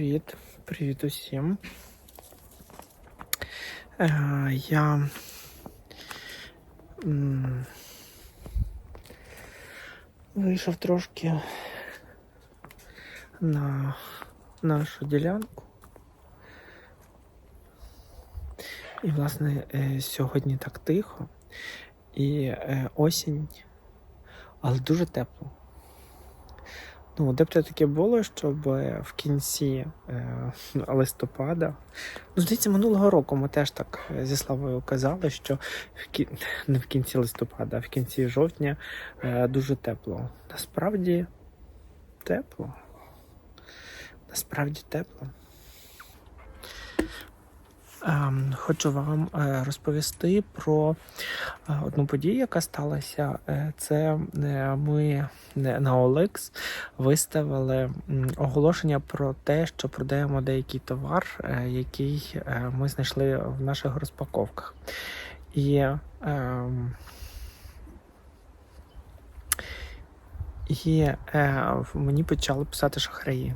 Привіт, привіт усім. Е, я вийшов трошки на нашу ділянку. І, власне, е, сьогодні так тихо і е, осінь, але дуже тепло. Ну, де б це таке було, щоб е, в кінці е, листопада. Ну, здається, минулого року ми теж так е, зі Славою казали, що в кі... не в кінці листопада, а в кінці жовтня е, дуже тепло. Насправді тепло. Насправді тепло. Ем, Хочу вам е, розповісти про е, одну подію, яка сталася. Е, Це ми на OLX виставили оголошення про те, що продаємо деякий товар, який ми знайшли в наших розпаковках. І ем, і мені почали писати шахраї.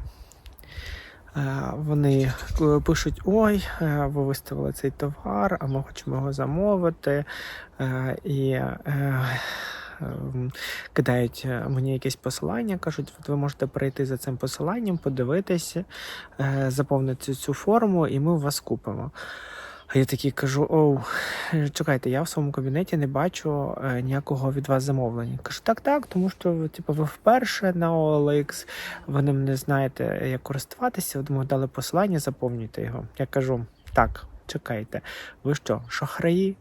Е, Вони е, пишуть: ой, е, ви виставили цей товар, а ми хочемо його замовити. І ем, кидають мені якесь посилання, кажуть, от ви можете перейти за цим посиланням, подивитися, заповнити цю форму, і ми вас купимо. А я такий кажу: оу, е, чекайте, я в своєму кабінеті не бачу е, ніякого від вас замовлення. Кажу, так, так, тому що типу, ви вперше на OLX, ви не знаєте, як користуватися. От дали посилання, заповнюйте його. Я кажу, так, чекайте, ви що, шахраї?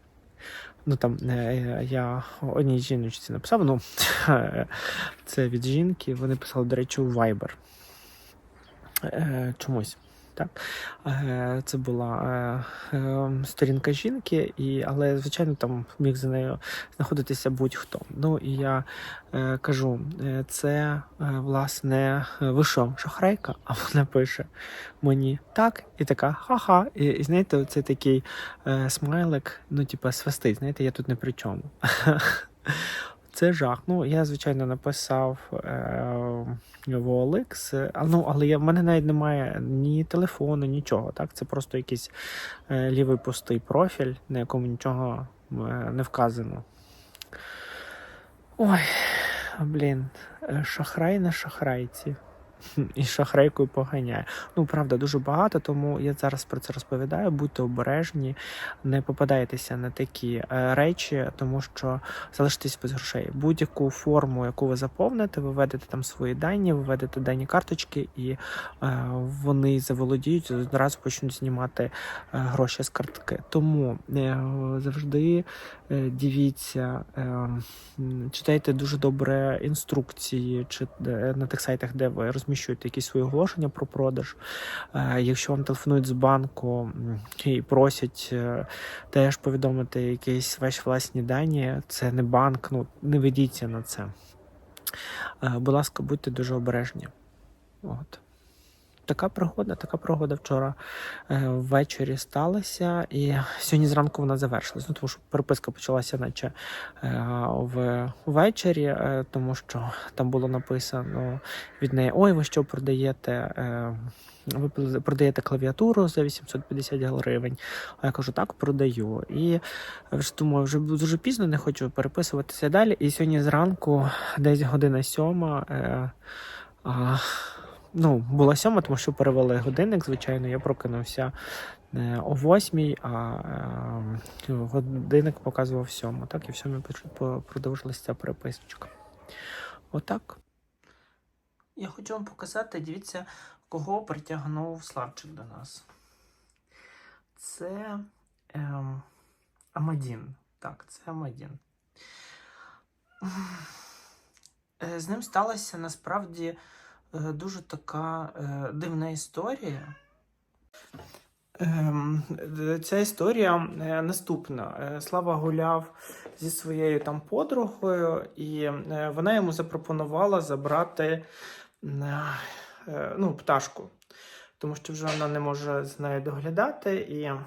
Ну там е, я одній жіночці написав, ну це від жінки. Вони писали, до речі, у Viber. Е, Чомусь. Так, Е, це була е, е, сторінка жінки, і, але, звичайно, там міг за нею знаходитися будь-хто. Ну і я е, кажу: це власне, ви що, шахрайка? А вона пише мені так, і така ха-ха. І, і знаєте, це такий смайлик, ну, типа, свистить, знаєте, я тут не при чому. Це жах. Ну, я, звичайно, написав е, OLX, е, ну, але я, в мене навіть немає ні телефону, нічого. Так? Це просто якийсь е, лівий пустий профіль, на якому нічого е, не вказано. Ой, блін, е, шахрай на шахрайці. І шахрайкою поганяє. Ну, правда, дуже багато, тому я зараз про це розповідаю. Будьте обережні, не попадайтеся на такі е, речі, тому що залишитесь без грошей. Будь-яку форму, яку ви заповните, ви введете там свої дані, ви введете дані карточки, і е, вони заволодіють, одразу почнуть знімати е, гроші з картки. Тому завжди дивіться, читайте дуже добре інструкції, чи на тих сайтах, де ви розміщуєте якісь свої оголошення про продаж. Е, Якщо вам телефонують з банку і просять е, теж повідомити якісь ваші власні дані, це не банк, ну не ведіться на це. Е, Будь ласка, будьте дуже обережні. От. Така пригода, така пригода вчора е, ввечері сталася, і сьогодні зранку вона завершилась. Ну, тому що переписка почалася, наче е, ввечері, е, тому що там було написано від неї: Ой, ви що продаєте? Ви продаєте клавіатуру за 850 гривень. А я кажу, так, продаю. І думаю, вже дуже пізно, не хочу переписуватися далі. І сьогодні зранку, десь година сьома. Е, ну, була сьома, тому що перевели годинник, звичайно, я прокинувся е, о восьмій, а е, годинник показував сьому. Так, і в сьомій продовжилася ця переписочка. Отак. Я хочу вам показати, дивіться, кого притягнув Славчик до нас. Це ем, Амадін. Так, це Амадін. Е, З ним сталася насправді дуже така е, дивна історія. Ем, е, Ця історія е, наступна. Е, Слава гуляв зі своєю там подругою, і е, вона йому запропонувала забрати е, е, ну, пташку, тому що вже вона не може з нею доглядати. І е,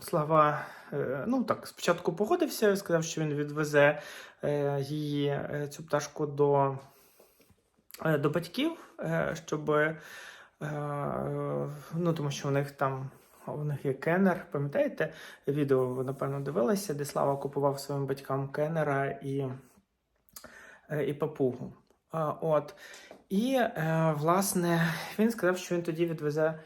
Слава е, ну, так, спочатку погодився, сказав, що він відвезе е, її е, цю пташку до, е, до батьків, е, щоб Е, е, ну, тому що у них там у них є кеннер. Пам'ятаєте, відео ви, напевно, дивилися, де Слава купував своїм батькам кеннера і, е, і папугу. От. І, е, власне, він сказав, що він тоді відвезе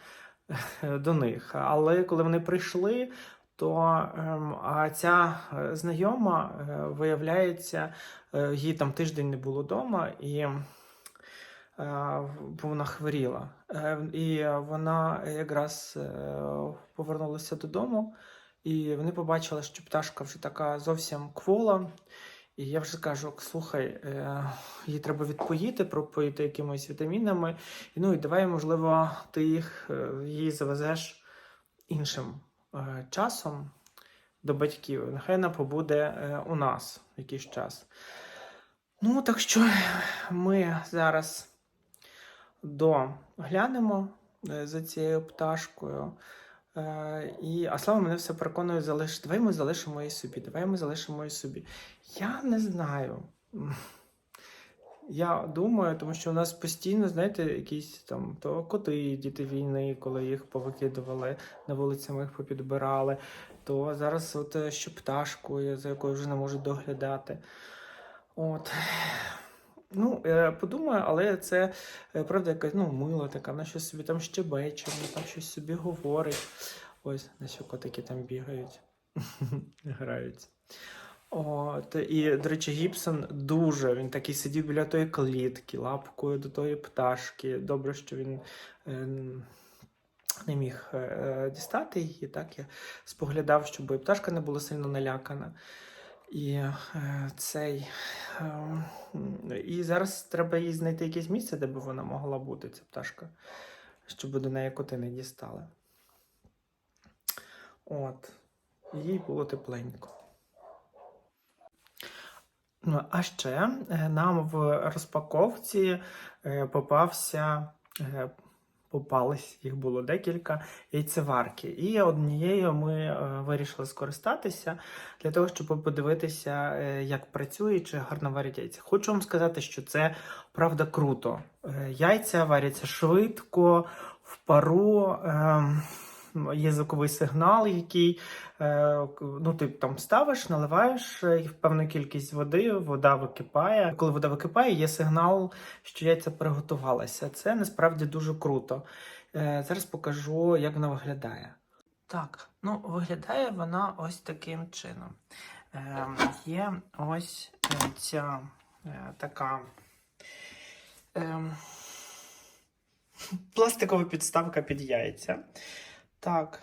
е, до них. Але коли вони прийшли, то ем, а ця е, знайома, е, виявляється, е, їй там тиждень не було вдома, і е, бо вона хворіла. Е, І вона якраз е, повернулася додому, і вони побачили, що пташка вже така зовсім квола. І я вже кажу: слухай, е, їй треба відпоїти, пропоїти якимись вітамінами. Ну і давай, можливо, ти їх е, її завезеш іншим е, часом до батьків. Нехай вона побуде е, у нас якийсь час. Ну, так що ми зараз доглянемо е, за цією пташкою. Е, і, а Слава мене все переконує, залиш... давай ми залишимо її собі, давай ми залишимо її собі. Я не знаю. Я думаю, тому що у нас постійно, знаєте, якісь там то коти, діти війни, коли їх повикидували на вулиці, ми їх попідбирали, то зараз от е, ще пташку, за якою вже не можуть доглядати. От. Ну, е, подумаю, але це е, правда якась ну, мила така, вона щось собі там щебече, вона там щось собі говорить. Ось, на що котики там бігають, граються. От, і, до речі, Гібсон дуже він такий сидів біля тої клітки, лапкою до тої пташки. Добре, що він е, не міг е, дістати її. Так я споглядав, щоб пташка не була сильно налякана. І е, цей. Е, і зараз треба їй знайти якесь місце, де б вона могла бути, ця пташка, щоб до неї коти не дістали. От. Їй було тепленько. Ну, а ще е, нам в розпаковці е, попався, попались, їх було декілька яйцеварки. І однією ми е, вирішили скористатися для того, щоб подивитися, е, як працює, чи гарно варять яйця. Хочу вам сказати, що це правда круто. Е, Яйця варяться швидко, в пару. Е, Є звуковий сигнал, який е, ну, ти там ставиш, наливаєш е, певну кількість води, вода википає. Коли вода википає, є сигнал, що яйця приготувалися. Це насправді дуже круто. Е, зараз покажу, як вона виглядає. Так, ну виглядає вона ось таким чином. Е, є ось ця е, така. Е, Пластикова підставка під яйця. Так.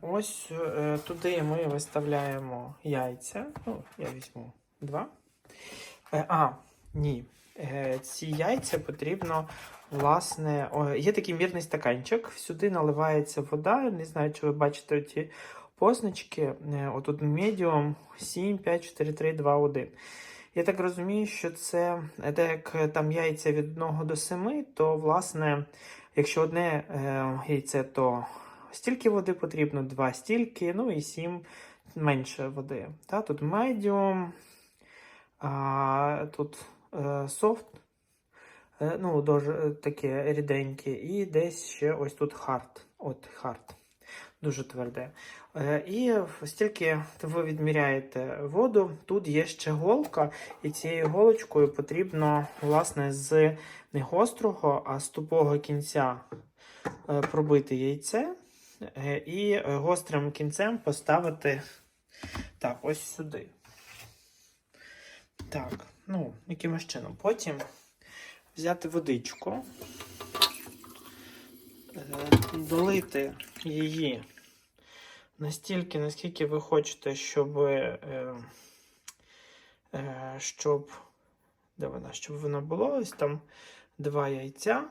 Ось е, туди ми виставляємо яйця. Ну, я візьму два. Е, а, ні. Е, ці яйця потрібно, власне, є такий мірний стаканчик. Сюди наливається вода. Не знаю, чи ви бачите ці позначки. Отут medium 7, 5, 4, 3, 2, 1. Я так розумію, що це так як там яйця від 1 до 7, то власне, якщо одне е, яйце, то стільки води потрібно, два стільки, ну і 7 менше води. Та, тут medium, тут е, soft, е, ну, дуже е, таке ріденьке, і десь ще ось тут hard. От hard. Дуже тверде. Е, І стільки ви відміряєте воду, тут є ще голка, і цією голочкою потрібно, власне, з не гострого, а з тупого кінця е, пробити яйце е, і е, гострим кінцем поставити так, ось сюди. Так, ну, якимось чином. Потім взяти водичку, долити її настільки, наскільки ви хочете, щоб, щоб, де вона, щоб воно було ось там два яйця.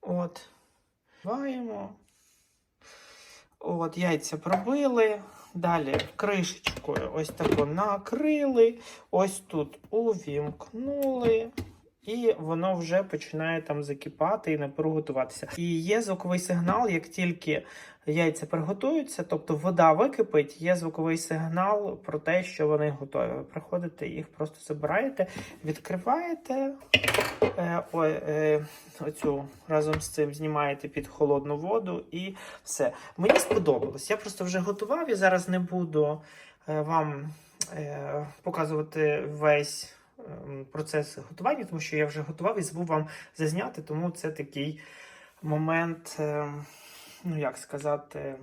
От. Ваємо. От, яйця пробили. Далі кришечкою ось тако накрили. Ось тут увімкнули. і воно вже починає там закипати і напругу готуватися. І є звуковий сигнал, як тільки яйця приготуються, тобто вода википить, є звуковий сигнал про те, що вони готові. Ви приходите, їх просто забираєте, відкриваєте е, о, е, оцю разом з цим знімаєте під холодну воду і все. Мені сподобалось. Я просто вже готував і зараз не буду е, вам е, показувати весь ем, процес готування, тому що я вже готував і забув вам зазняти, тому це такий момент, ем, ну як сказати,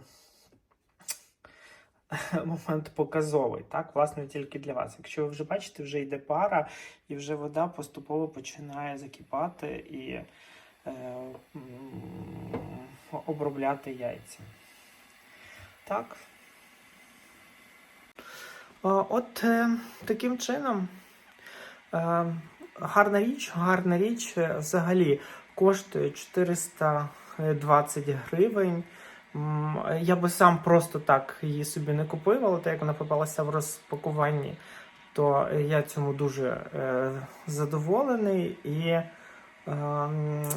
момент показовий, так, власне, тільки для вас. Якщо ви вже бачите, вже йде пара, і вже вода поступово починає закипати і е, обробляти яйця. Так. От е, таким чином. Е, гарна річ, гарна річ е, взагалі коштує 420 гривень. Я би сам просто так її собі не купив, але так як вона попалася в розпакуванні, то я цьому дуже е, задоволений. І е,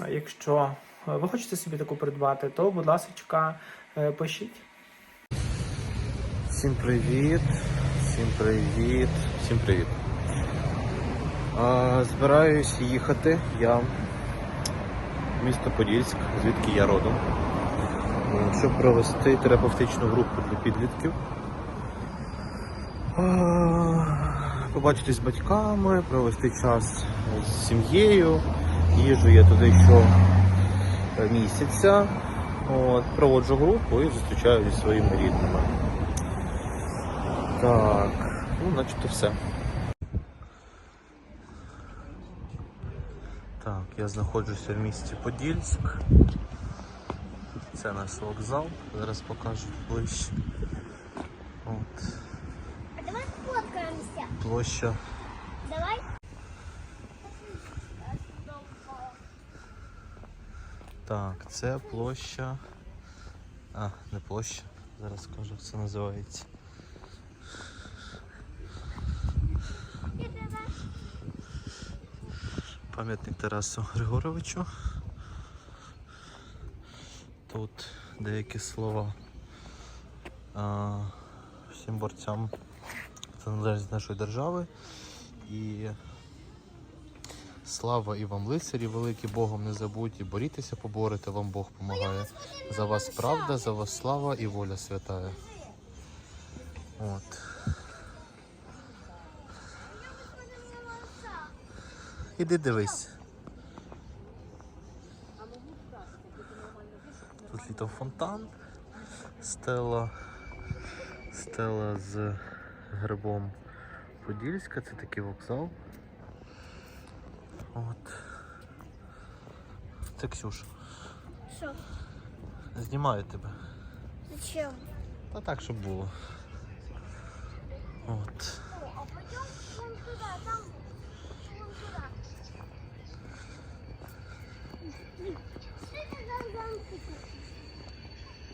якщо ви хочете собі таку придбати, то, будь ласка, е, пишіть. Всім привіт, всім привіт, всім привіт. Збираюсь їхати я місто Подільськ, звідки я родом, щоб провести терапевтичну групу для підлітків. Побачитись з батьками, провести час з сім'єю. Їжу я туди щомісяця. От, проводжу групу і зустрічаюся зі своїми рідними. Так, ну, начебто все. Так, я знаходжуся в місті Подільськ. Це наш вокзал. Зараз покажу ближче. От, А давай сфоткаемся. площа. Давай. Так, це площа. А, не площа. Зараз скажу, як це називається. Пам'ятник Тарасу Григоровичу. Тут деякі слова а, всім борцям за незалежність нашої держави. І слава і вам, лицарі великі, Богом не забудьте, борітеся, поборете, вам Бог помагає. За вас правда, за вас слава і воля святая. От. Іди дивись. Тут літав фонтан, стела, стела з грибом Подільська, це такий вокзал. От. Це Ксюша. Что? Знімаю тебе. Зачем? Та так, щоб було. От. А пойдем вон туда, там.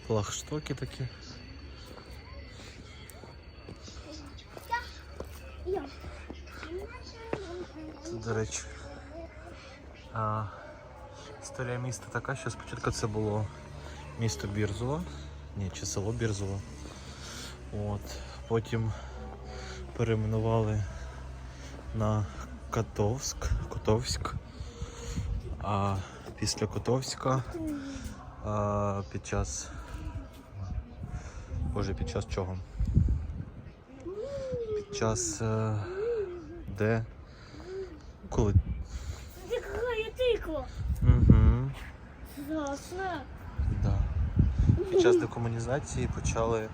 Флагштоки такі. Це, до речі. Історія міста така, що спочатку це було місто Бірзово. Ні, чи село Бірзово. От. Потім перейменували на Котовськ. Котовськ. А після Котовська а, під час. Боже, під час чого? Під час е, де. Коли? Угу, да. Під час декомунізації почали,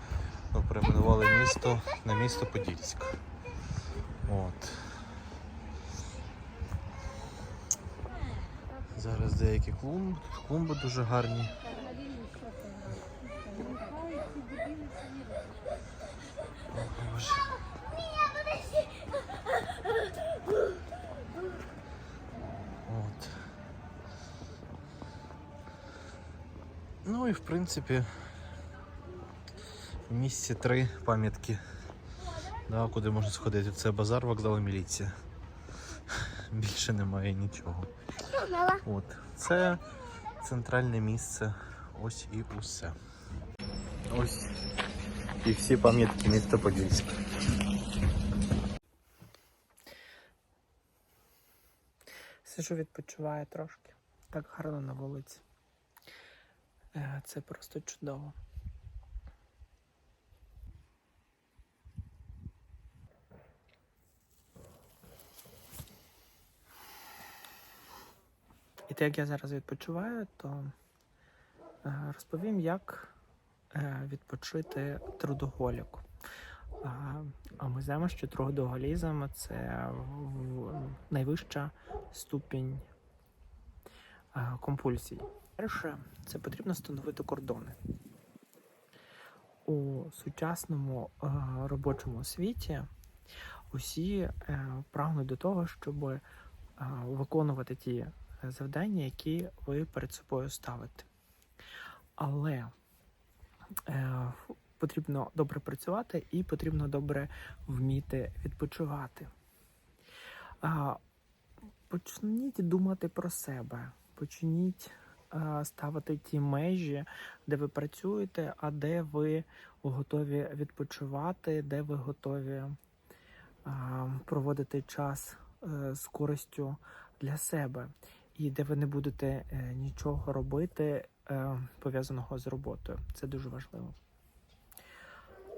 ну, перейменували місто на місто Подільськ. От. Зараз деякі клумби, клумби дуже гарні. От. Ну і в принципі в місті три пам'ятки, да, куди можна сходити. Це базар, вокзал і міліція. Більше немає нічого. От. Це центральне місце. Ось і усе. Ось і всі пам'ятки міста Подільська. Сижу, відпочиваю трошки. Так гарно на вулиці. Е, Це просто чудово. І так як я зараз відпочиваю, то е, розповім, як е, відпочити трудоголіку. А, ми знаємо, що трудоголізм це найвища ступінь компульсій. Перше, це потрібно встановити кордони. У сучасному е, робочому світі усі е, прагнуть до того, щоб е, виконувати ті завдання, які ви перед собою ставите. Але е, потрібно добре працювати і потрібно добре вміти відпочивати. А, Почніть думати про себе, почніть а, ставити ті межі, де ви працюєте, а де ви готові відпочивати, де ви готові а, проводити час е, з користю для себе, і де ви не будете е, нічого робити е, пов'язаного з роботою. Це дуже важливо.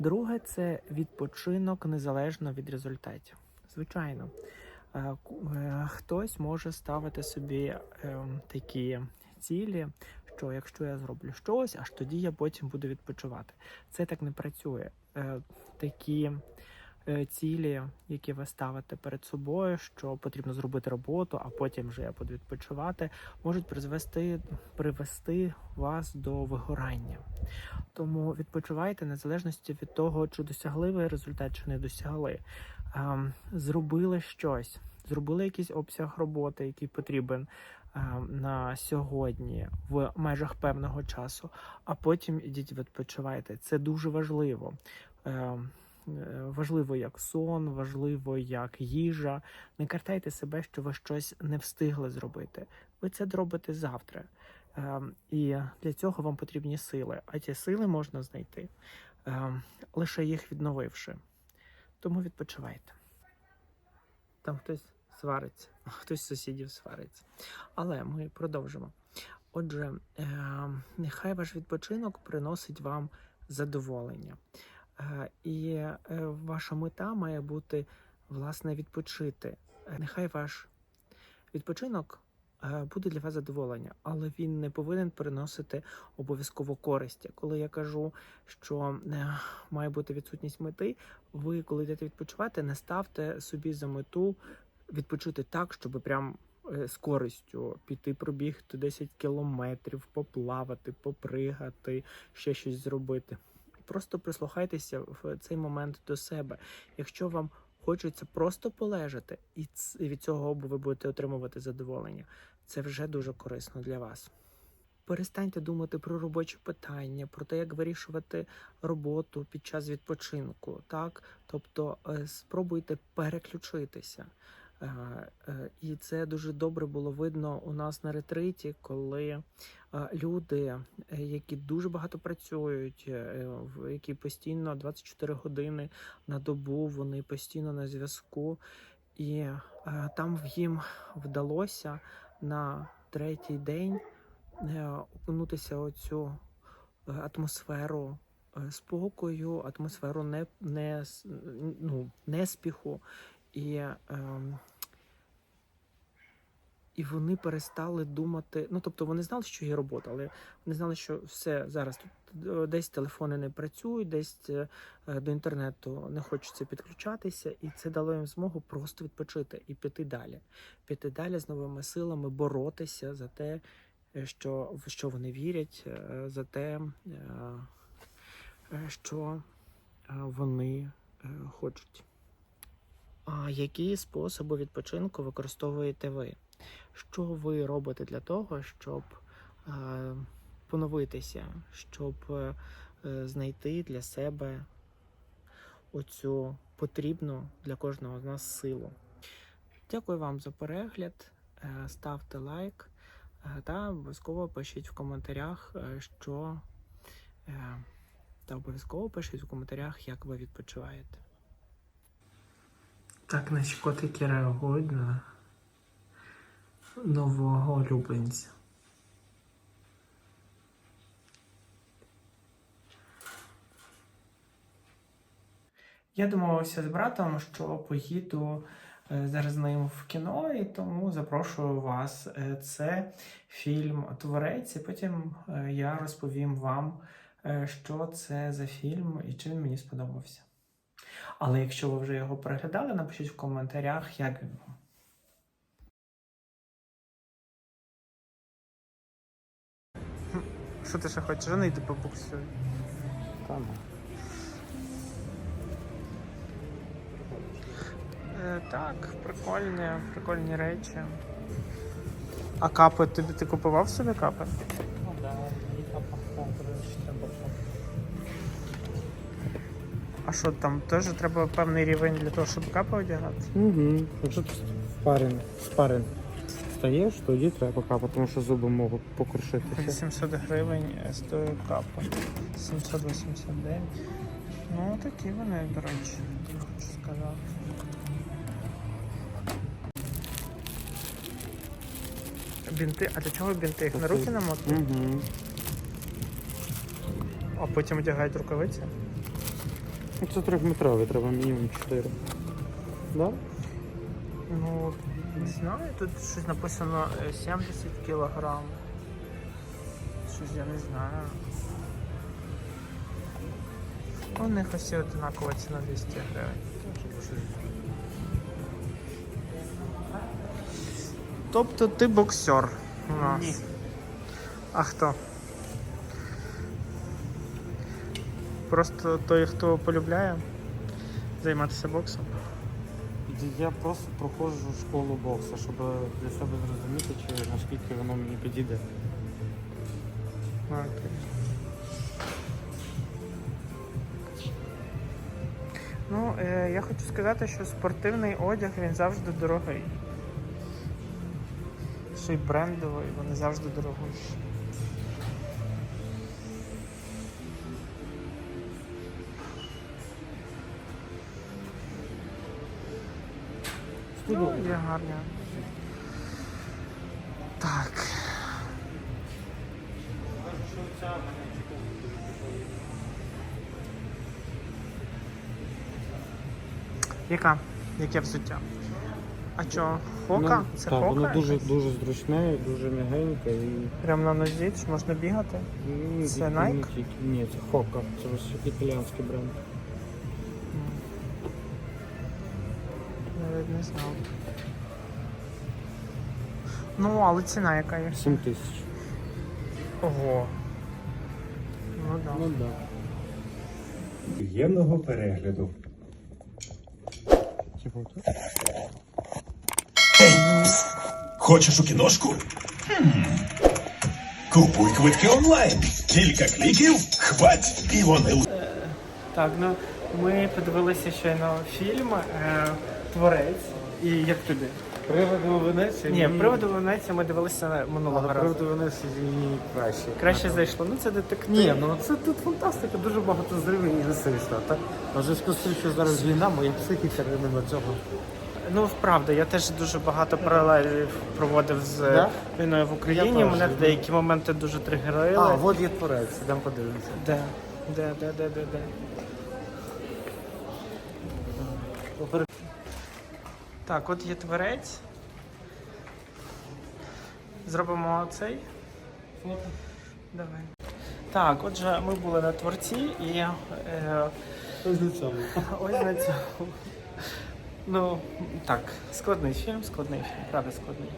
Друге це відпочинок незалежно від результатів. Звичайно, е, хтось може ставити собі такі цілі, що якщо я зроблю щось, аж тоді я потім буду відпочивати. Це так не працює. Такі цілі, які ви ставите перед собою, що потрібно зробити роботу, а потім вже відпочивати, можуть призвести привести вас до вигорання. Тому відпочивайте незалежності від того, чи досягли ви результат, чи не досягли. Ем, Зробили щось, зробили якийсь обсяг роботи, який потрібен ем, на сьогодні в межах певного часу, а потім ідіть відпочивайте. Це дуже важливо. Е, Важливо як сон, важливо як їжа. Не картайте себе, що ви щось не встигли зробити. Ви це зробите завтра. Ем, І для цього вам потрібні сили. А ті сили можна знайти ем, лише їх відновивши. Тому відпочивайте. Там хтось свариться, хтось з сусідів свариться. Але ми продовжимо. Отже, ем, нехай ваш відпочинок приносить вам задоволення. Е, І е, ваша мета має бути власне відпочити. Е, Нехай ваш відпочинок буде для вас задоволення, але він не повинен приносити обов'язково користі. Коли я кажу, що має бути відсутність мети, ви, коли йдете відпочивати, не ставте собі за мету відпочити так, щоб прям з користю піти пробігти 10 кілометрів, поплавати, попригати, ще щось зробити. Просто прислухайтеся в цей момент до себе. Якщо вам хочеться просто полежати, і від цього ви будете отримувати задоволення, це вже дуже корисно для вас. Перестаньте думати про робочі питання, про те, як вирішувати роботу під час відпочинку. Так, тобто е, спробуйте переключитися. Е, е, І це дуже добре було видно у нас на ретриті, коли е, люди, які дуже багато працюють, які постійно 24 години на добу, вони постійно на зв'язку, і там їм вдалося на третій день окунутися у цю е, атмосферу спокою, атмосферу не, не, ну, неспіху. І, ем, і вони перестали думати. Ну, тобто вони знали, що є робота, але вони знали, що все зараз тут е, десь телефони не працюють, десь е, е, до інтернету не хочеться підключатися, і це дало їм змогу просто відпочити і піти далі. Піти далі з новими силами, боротися за те, що, в що вони вірять, за те, що вони хочуть. Які способи відпочинку використовуєте ви? Що ви робите для того, щоб е, поновитися, щоб е, е, знайти для себе оцю потрібну для кожного з нас силу? Дякую вам за перегляд. Е, Ставте лайк е, та обов'язково пишіть в коментарях, е, що е, та обов'язково пишіть в коментарях, як ви відпочиваєте. Так наші котики реагують на нового улюбленця. Я домовився з братом, що поїду е, зараз з ним в кіно, і тому запрошую вас. Е, Це фільм Творець, і потім е, я розповім вам, що це за фільм і чи він мені сподобався. Але якщо ви вже його переглядали, напишіть в коментарях, як він вам. Що ти ще хочеш? Не йди побуксуй. Там. Е, так, прикольні, прикольні речі. А капи, ти, ти купував собі капи? А що там, теж треба певний рівень для того, щоб капи одягати? Угу. Якщо ти спарен, спарен стаєш, тоді треба капати, тому що зуби можуть покрушитися. 800 гривень стоїть капа. 789. Ну, такі вони, до речі, хочу сказати. Бінти, а для чого бінти? Їх на руки намотати? Угу. А потім одягають рукавиці? Це трьохметровий, треба мінімум 4. Да? Ну, не знаю, тут щось написано е, 70 кілограм. Щось я не знаю. У них усі одинакова ціна 200 гривень. Тобто ти боксер у нас? Ні. А хто? Просто той, хто полюбляє займатися боксом? Я просто проходжу школу боксу, щоб для себе зрозуміти, чи наскільки воно мені підійде. Окей. Ну, е, я хочу сказати, що спортивний одяг він завжди дорогий. Ще й брендовий, вони завжди дорогущі. Ну, є гарні. Так. Яка? Яке взуття? А що, хока? Ну, Це так, хока? воно дуже, якась? дуже зручне, дуже м'ягеньке і. Прям на нозі, чи можна бігати? і Це не Nike? тільки- Ні, це Хока. Це ось італіянський бренд. Не знав. Ну, але ціна яка є? 7 тисяч. Ого. Ну да. Ну так. Приємного перегляду. Типу, тут? Хочеш у кіношку? Хм. Купуй квитки онлайн. Кілька кліків, хвать, і вони Так, ну ми подивилися щойно фільм е, Творець. І як тобі? Приводи у Венеції? Ні, приводу Венеції ми дивилися минулого разу. приводи Венеції мені краще. Краще зайшло. Ну це детектив. Ні, ну це тут фантастика, дуже багато зривів і насильства. Так? А в зв'язку з тим, що зараз війна, моя психіка мимо цього. Ну, правда, я теж дуже багато паралелів проводив з Да? війною в Україні. Я Мене деякі моменти дуже тригерили. А, от є творець, йдемо подивимося. Де? Де, де, де, де, де? Так, от є творець. Зробимо цей. Фото. Давай. Так, отже, ми були на творці і е, Ось на цьому. ось на цьому. Ну, так, складний фільм, складний фільм, правда складний.